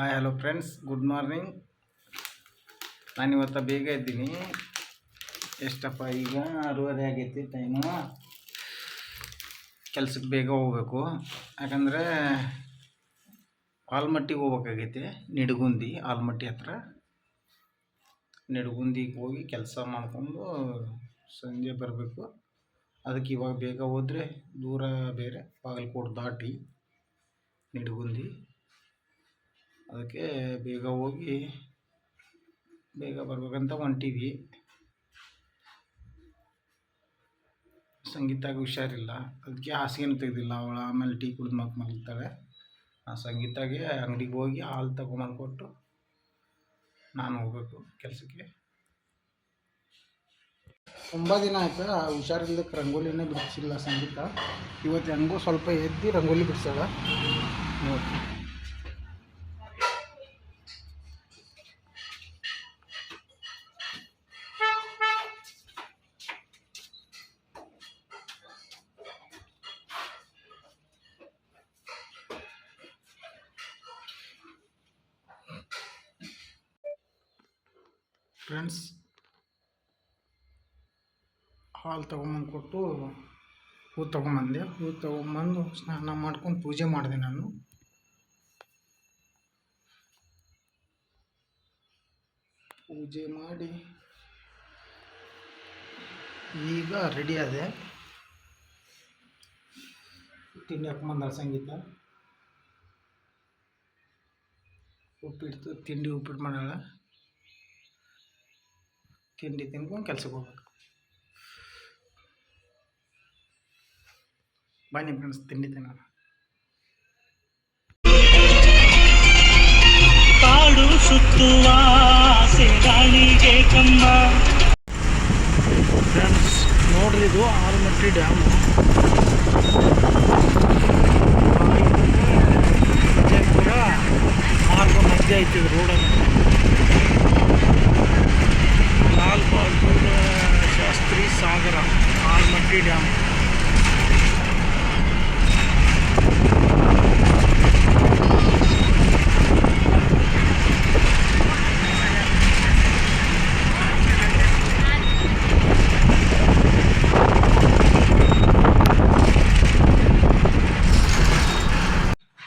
Hi hello friends good morning ನಾನು ಇವತ್ತು ಬೇಗ ಇದ್ದೀನಿ. ಎಷ್ಟಪ್ಪ ಈಗ? ಆರೂವರೆ ಆಗೈತಿ ಟೈಮು ಕೆಲ್ಸಕ್ಕೆ ಬೇಗ ಹೋಗ್ಬೇಕು. ಯಾಕಂದರೆ ಆಲ್ಮಟ್ಟಿಗೆ ಹೋಗ್ಬೇಕಾಗೈತಿ, ನಿಡಗುಂದಿ, ಆಲ್ಮಟ್ಟಿ ಹತ್ರ. ನಿಡಗುಂದಿಗೆ ಹೋಗಿ ಕೆಲಸ ಮಾಡಿಕೊಂಡು ಸಂಜೆ ಬರಬೇಕು. ಅದಕ್ಕೆ ಇವಾಗ ಬೇಗ ಹೋದರೆ ದೂರ ಬೇರೆ, ಬಾಗಲಕೋಟೆ ದಾಟಿ ನಿಡಗುಂದಿ. ಅದಕ್ಕೆ ಬೇಗ ಹೋಗಿ ಬೇಗ ಬರ್ಬೇಕಂತ ಹೊಂಟೀವಿ. ಸಂಗೀತಾಗ ಹುಷಾರಿಲ್ಲ. ಅದಕ್ಕೆ ಹಾಸಿಗೆನೂ ತೆಗೆದಿಲ್ಲ ಅವಳು. ಆಮೇಲೆ ಟೀ ಕುಡಿದು ಮಕ್ ಮಲಗ್ತಾಳೆ. ಆ ಸಂಗೀತಾಗೆ ಅಂಗಡಿಗೆ ಹೋಗಿ ಹಾಲು ತಗೊಂಬಂದು ಕೊಟ್ಟು ನಾನು ಹೋಗ್ಬೇಕು ಕೆಲಸಕ್ಕೆ. ತುಂಬ ದಿನ ಆಯ್ತು? ಆ ಹುಷಾರಿಲ್ಲದಕ್ಕೆ ರಂಗೋಲಿನೇ ಬಿಡಿಸಿಲ್ಲ ಸಂಗೀತ. ಇವತ್ತು ಹೆಂಗೂ ಸ್ವಲ್ಪ ಎದ್ದು ರಂಗೋಲಿ ಬಿಡಿಸಲ್ಲ ನೋಡಿ ಫ್ರೆಂಡ್ಸ್ ಹಾಲು ತೊಗೊಂಬಂದು ಕೊಟ್ಟು ಹೂ ತೊಗೊಂಬಂದೆ. ಹೂ ತೊಗೊಂಬಂದು ಸ್ನಾನ ಮಾಡ್ಕೊಂಡು ಪೂಜೆ ಮಾಡಿದೆ ನಾನು. ಪೂಜೆ ಮಾಡಿ ಈಗ ರೆಡಿ ಆದೆ. ತಿಂಡಿ ಹಾಕೊಂಬಂದ ಸಂಗೀತ ಉಪ್ಪಿಟ್ಟು, ತಿಂಡಿ ಉಪ್ಪಿಟ್ಟು ಮಾಡಾಳ ತಿಂಡಿ ತಿನ್ಕೊಂಡು ಕೆಲ್ಸಕ್ಕೆ ಹೋಗ್ಬೇಕು. ಬನ್ನಿ ಫ್ರೆಂಡ್ಸ್ ತಿಂಡಿ ತಿನ್ನೋಣ. ಕಾಡು ಸುತ್ತುವ ಕಮ್ಮ. ಫ್ರೆಂಡ್ಸ್ ನೋಡ್ರಿ ಇದು ಆಲಮಟ್ಟಿ ಡ್ಯಾಮು. ವಿಜಯಪುರ ಮಾರ್ಗ ಮಧ್ಯ ಐತಿ ರೋಡಲ್ಲಿ. ಸಾಗರ ಆಲ್ಮಟ್ಟಿ ಡ್ಯಾಮ್.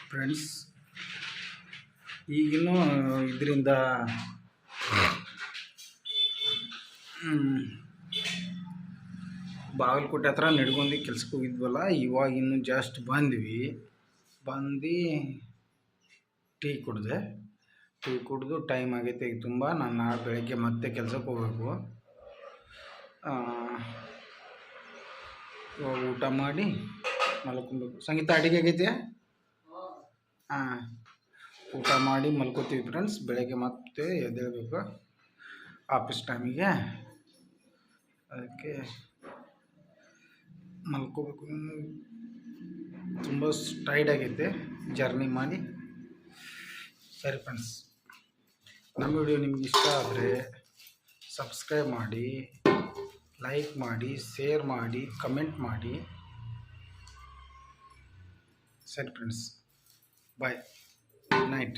ಫ್ರೆಂಡ್ಸ್ ಈಗಿನ್ನೂ ಇದರಿಂದ ಬಾಗಲಕೋಟೆ ಹತ್ರ ನಡ್ಕೊಂಡು ಕೆಲ್ಸಕ್ಕೆ ಹೋಗಿದ್ವಲ್ಲ, ಇವಾಗ ಇನ್ನು ಜಸ್ಟ್ ಬಂದ್ವಿ. ಬಂದು ಟೀ ಕುಡಿದೆ. ಟೀ ಕುಡಿದು ಟೈಮ್ ಆಗೈತೆ ಈಗ ತುಂಬ, ನಾನು ನಾಳೆ ಬೆಳಗ್ಗೆ ಮತ್ತೆ ಕೆಲ್ಸಕ್ಕೆ ಹೋಗಬೇಕು. ಇವಾಗ ಊಟ ಮಾಡಿ ಮಲ್ಕೊಬೇಕು. ಸಂಗೀತ ಅಡಿಗೆ ಆಗೈತೆ? ಹಾಂ, ಊಟ ಮಾಡಿ ಮಲ್ಕೋತೀವಿ ಫ್ರೆಂಡ್ಸ್ ಬೆಳಗ್ಗೆ ಮತ್ತೆ ಎದ್ದೇಳ್ಬೇಕು. ಆಫೀಸ್ ಟೈಮಿಗೆ ಅದಕ್ಕೆ ಮಲ್ಕೋಬೇಕು. ತುಂಬ ಟೈರ್ಡ್ ಆಗೈತೆ ಜರ್ನಿ ಮಾಡಿ. ಸರಿ ಫ್ರೆಂಡ್ಸ್ ನಮ್ಮ ವಿಡಿಯೋ ನಿಮ್ಗೆ ಇಷ್ಟ ಆದರೆ ಸಬ್ಸ್ಕ್ರೈಬ್ ಮಾಡಿ ಲೈಕ್ ಮಾಡಿ ಶೇರ್ ಮಾಡಿ ಕಮೆಂಟ್ ಮಾಡಿ. ಸರಿ ಫ್ರೆಂಡ್ಸ್ ಬಾಯ್ ನೈಟ್